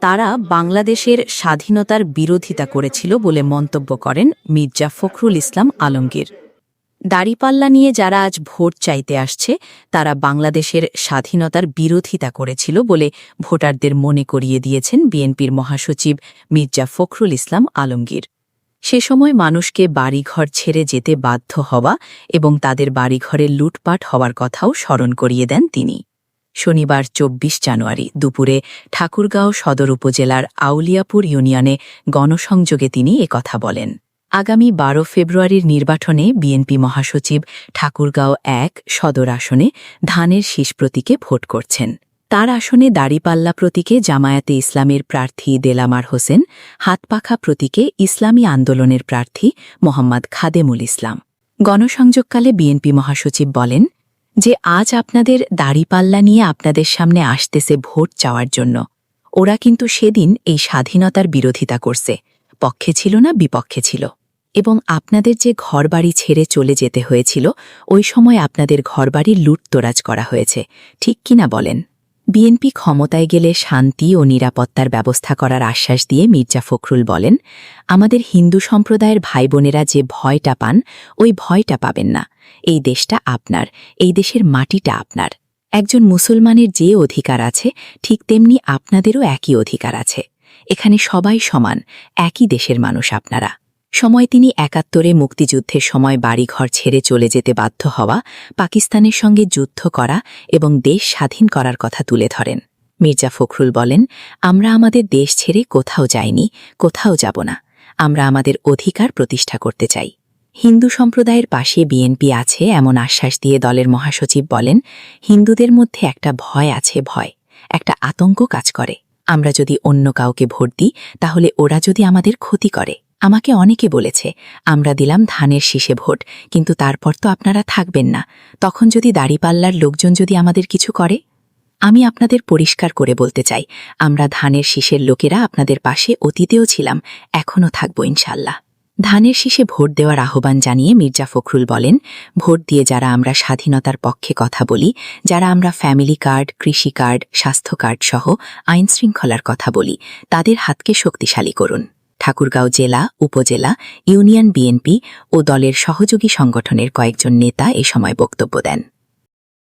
তারা বাংলাদেশের স্বাধীনতার বিরোধিতা করেছিল বলে মন্তব্য করেন মির্জা ফখরুল ইসলাম আলমগীর। দাড়িপাল্লা নিয়ে যারা আজ ভোট চাইতে আসছে, তারা বাংলাদেশের স্বাধীনতার বিরোধিতা করেছিল বলে ভোটারদের মনে করিয়ে দিয়েছেন বিএনপির মহাসচিব মির্জা ফখরুল ইসলাম আলমগীর। সে সময় মানুষকে বাড়িঘর ছেড়ে যেতে বাধ্য হওয়া এবং তাদের বাড়িঘরে লুটপাট হওয়ার কথাও স্মরণ করিয়ে দেন তিনি। শনিবার চব্বিশ জানুয়ারি দুপুরে ঠাকুরগাঁও সদর উপজেলার আউলিয়াপুর ইউনিয়নে গণসংযোগে তিনি একথা বলেন। আগামী বারো ফেব্রুয়ারির নির্বাচনে বিএনপি মহাসচিব ঠাকুরগাঁও এক সদর আসনে ধানের শীষ প্রতীকে ভোট করছেন। তার আসনে দাড়িপাল্লা প্রতীকে জামায়াতে ইসলামের প্রার্থী দেলামার হোসেন, হাতপাখা প্রতীকে ইসলামী আন্দোলনের প্রার্থী মোহাম্মদ খাদেমুল ইসলাম। গণসংযোগকালে বিএনপি মহাসচিব বলেন যে আজ আপনাদের দাড়িপাল্লা নিয়ে আপনাদের সামনে আসতেছে ভোট চাওয়ার জন্য। ওরা কিন্তু সেদিন এই স্বাধীনতার বিরোধিতা করছে। পক্ষে ছিল না, বিপক্ষে ছিল। এবং আপনাদের যে ঘরবাড়ি ছেড়ে চলে যেতে হয়েছিল, ওই সময় আপনাদের ঘরবাড়ি লুটতরাজ করা হয়েছে। ঠিক কিনা বলেন? বিএনপি ক্ষমতায় গেলে শান্তি ও নিরাপত্তার ব্যবস্থা করার আশ্বাস দিয়ে মির্জা ফখরুল বলেন, আমাদের হিন্দু সম্প্রদায়ের ভাই বোনেরা যে ভয়টা পান, ওই ভয়টা পাবেন না। এই দেশটা আপনার, এই দেশের মাটিটা আপনার। একজন মুসলমানের যে অধিকার আছে, ঠিক তেমনি আপনাদেরও একই অধিকার আছে। এখানে সবাই সমান, একই দেশের মানুষ আপনারা। সময় তিনি একাত্তরে মুক্তিযুদ্ধের সময় বাড়িঘর ছেড়ে চলে যেতে বাধ্য হওয়া, পাকিস্তানের সঙ্গে যুদ্ধ করা এবং দেশ স্বাধীন করার কথা তুলে ধরেন। মির্জা ফখরুল বলেন, আমরা আমাদের দেশ ছেড়ে কোথাও যাইনি, কোথাও যাব না। আমরা আমাদের অধিকার প্রতিষ্ঠা করতে চাই। হিন্দু সম্প্রদায়ের পাশে বিএনপি আছে এমন আশ্বাস দিয়ে দলের মহাসচিব বলেন, হিন্দুদের মধ্যে একটা ভয় আছে ভয়, একটা আতঙ্ক কাজ করে। আমরা যদি অন্য কাউকে ভোট দিই, তাহলে ওরা যদি আমাদের ক্ষতি করে। আমাকে অনেকে বলেছে, আমরা দিলাম ধানের শীষে ভোট, কিন্তু তারপর তো আপনারা থাকবেন না। তখন যদি দাড়িপাল্লার লোকজন যদি আমাদের কিছু করে? আমি আপনাদের পরিষ্কার করে বলতে চাই, আমরা ধানের শীষের লোকেরা আপনাদের পাশে অতীতেও ছিলাম, এখনও থাকব ইনশাল্লাহ ধানের শীষে ভোট দেওয়ার আহ্বান জানিয়ে মির্জা ফখরুল বলেন, ভোট দিয়ে যারা আমরা স্বাধীনতার পক্ষে কথা বলি, যারা আমরা ফ্যামিলি কার্ড, কৃষি কার্ড, স্বাস্থ্য কার্ড সহ আইন শৃঙ্খলার কথা বলি, তাদের হাতকে শক্তিশালী করুন। ঠাকুরগাঁও জেলা, উপজেলা, ইউনিয়ন বিএনপি ও দলের সহযোগী সংগঠনের কয়েকজন নেতা এ সময় বক্তব্য দেন।